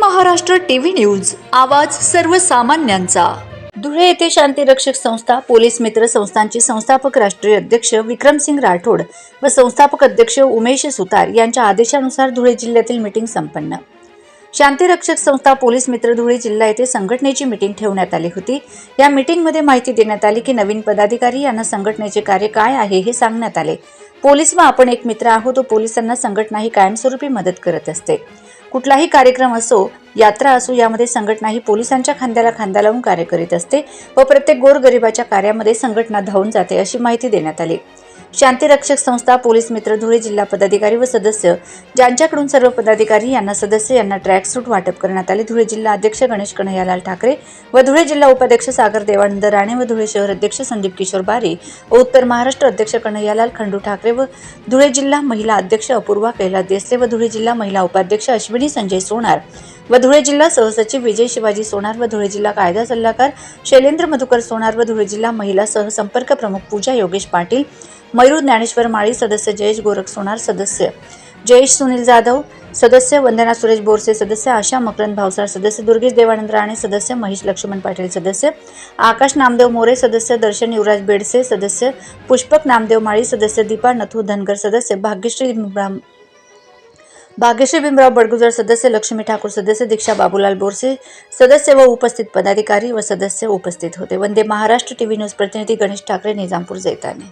Maharashtra TV news आवाज सर्वसामान्यांचा. धुळे येथे शांतीरक्षक संस्था पोलीस मित्र संस्थांचे संस्थापक राष्ट्रीय अध्यक्ष विक्रमसिंग राठोड व संस्थापक अध्यक्ष उमेश सुतार यांच्या आदेशानुसार धुळे जिल्ह्यातील मीटिंग संपन्न. शांतीरक्षक संस्था पोलीस मित्र धुळे जिल्हा येथे संघटनेची मीटिंग ठेवण्यात आली होती. या मीटिंगमध्ये माहिती देण्यात आली की नवीन पदाधिकारी यांना संघटनेचे कार्य काय आहे हे सांगण्यात आले. पोलीस व आपण एक मित्र आहोत तो पोलिसांना संघटना ही कायमस्वरूपी मदत करत असते. कुठलाही कार्यक्रम असो यात्रा असो यामध्ये संघटना ही पोलिसांच्या खांद्याला खांदा लावून कार्य करीत असते व प्रत्येक गोरगरिबाच्या कार्यामध्ये संघटना धावून जाते अशी माहिती देण्यात आली. शांतीरक्षक संस्था पोलीस मित्र धुळे जिल्हा पदाधिकारी व सदस्य ज्यांच्याकडून सर्व पदाधिकारी यांना सदस्य यांना ट्रॅक सूट वाटप करण्यात आले. धुळे जिल्हा अध्यक्ष गणेश कन्हैयालाल ठाकरे व धुळे जिल्हा उपाध्यक्ष सागर देवानंद राणे व धुळे शहर अध्यक्ष संदीप किशोर बारी व उत्तर महाराष्ट्र अध्यक्ष कन्हैयालाल खंडू ठाकरे व धुळे जिल्हा महिला अध्यक्ष अपूर्वा कैलास देसले व धुळे जिल्हा महिला उपाध्यक्ष अश्विनी संजय सोनार व धुळे जिल्हा सहसचिव विजय शिवाजी सोनार व धुळे जिल्हा कायदा सल्लागार शैलेंद्र मधुकर सोनार व धुळे जिल्हा महिला सहसंपर्क प्रमुख पूजा योगेश पाटील मयूर ज्ञानेश्वर माळी सदस्य जयेश गोरख सोनार सदस्य जयेश सुनील जाधव सदस्य वंदना सुरेश बोरसे सदस्य आशा मकरंद भावसार सदस्य दुर्गेश देवानंद राणे सदस्य महेश लक्ष्मण पाटील सदस्य आकाश नामदेव मोरे सदस्य दर्शन युवराज बेडसे सदस्य पुष्पक नामदेव माळी सदस्य दीपा नथू धनगर सदस्य भाग्यश्री भाग्यश्री भीमराव बडगुजर सदस्य लक्ष्मी ठाकूर सदस्य दीक्षा बाबूलाल बोरसे सदस्य व उपस्थित पदाधिकारी व सदस्य उपस्थित होते. वंदे महाराष्ट्र टीव्ही न्यूज प्रतिनिधी गणेश ठाकरे निजामपूर जैताने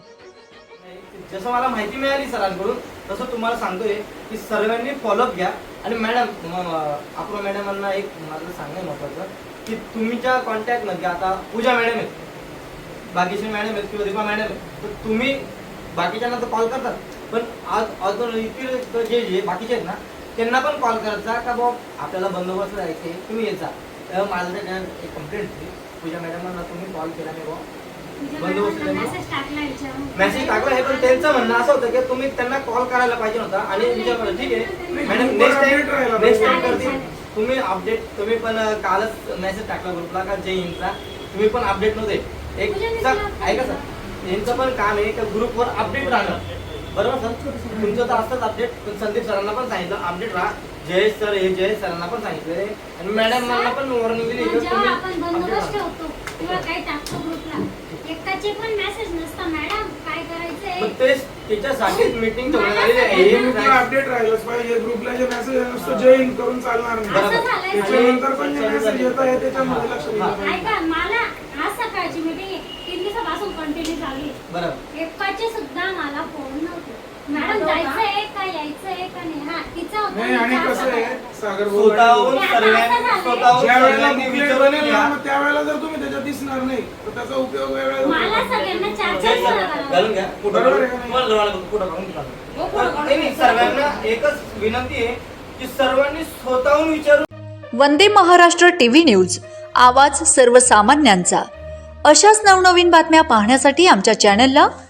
जसं मला माहिती मिळाली सरांकडून तसं तुम्हाला सांगतोय की सर्वांनी फॉलोअप घ्या. आणि मॅडम आपल्या मॅडमांना एक माझं सांगणं महत्वाचं की तुमच्या कॉन्टॅक्टमध्ये आता पूजा मॅडम आहेत बाकीचे मॅडम आहेत किंवा दीपा मॅडम आहेत तर तुम्ही बाकीच्यांना तर कॉल करतात. पण आज अजून इतर जे जे बाकीचे आहेत ना त्यांना पण कॉल करायचा का बाबा आपल्याला बंदोबस्त जायचे तुम्ही येत जा. तेव्हा माझं एक कंप्लेंट होती. पूजा मॅडमांना तुम्ही कॉल केला नाही बाबा बंदोबस्त. मेसेज टाकला आहे पण त्यांचं म्हणणं असं होतं की तुम्ही त्यांना कॉल करायला पाहिजे होता आणि तुमच्याकडे ठीक आहे. Madam next time next time करतील तुम्ही अपडेट तुम्ही पण कालच मेसेज टाकला ग्रुपला का जय हिंदचा तुम्ही पण अपडेट नव्हते एक ऐका सर यांचं पण काम आहे का ग्रुपवर अपडेट राहणं. बरोबर सर? तुमचं तर असतंच अपडेट संदीप सरांना पण सांगितलं. अपडेट राहा. जयेश सर हे जयेश सरांना पण सांगितलं आणि मॅडम मला पण वॉर्निंग दिली. की जेव्हा आपण तुम्ही update बंदोबस्त राहा. ठेवतो किंवा काही टाकतो ग्रुपला. एकाचे पण मेसेज नसता. मॅडम काय करायचंय? मग तेच त्याच्यासाठीच मीटिंग ठेवण्यात आलेली आहे. हे ग्रुपला अपडेट राहिलंच पाहिजे. ग्रुपला जे मेसेज नुसतं जय हिंद करून चालणार नाही. बरोबर. असं झालंय त्याच्यानंतर पण जे मेसेज येत आहे त्याच्यामध्ये लक्ष दिलं पाहिजे ऐका मला आज सकाळची मीटिंग तीन दिवसापासून कंटिन्यू चालू आहे. बरोबर. एकाचे सुद्धा मला जायचंय का यायचंय का नाही हा तिचा होता नाही आणि तिचा कसं होता. आहे सागर स्वतःहून ते आता सर्वांनी असं झालंय. स्वतःहून ज्या वेळेला सर्वांनी बुकलेट विचारून बनेल घ्या. ना, मग त्यावेळेला जर तुम्ही त्याच्यात दिसणार नाही तर त्याचा उपयोग वेगळ्या मला सगळ्यांना चार चार वेळा करावं. घालून घ्या कुठं बरोबर आहे का नाही? तुम्हाला जवळ कुठं घालून घ्या. हो, पुढं घालून नाही, नाही, सर्वांना एकच विनंती आहे की सर्वांनी स्वतःहून विचारून वंदे महाराष्ट्र टीव्ही न्यूज आवाज सर्वसामान्यांचा अशाच नवनवीन बातम्या पाहण्यासाठी आमच्या चॅनलला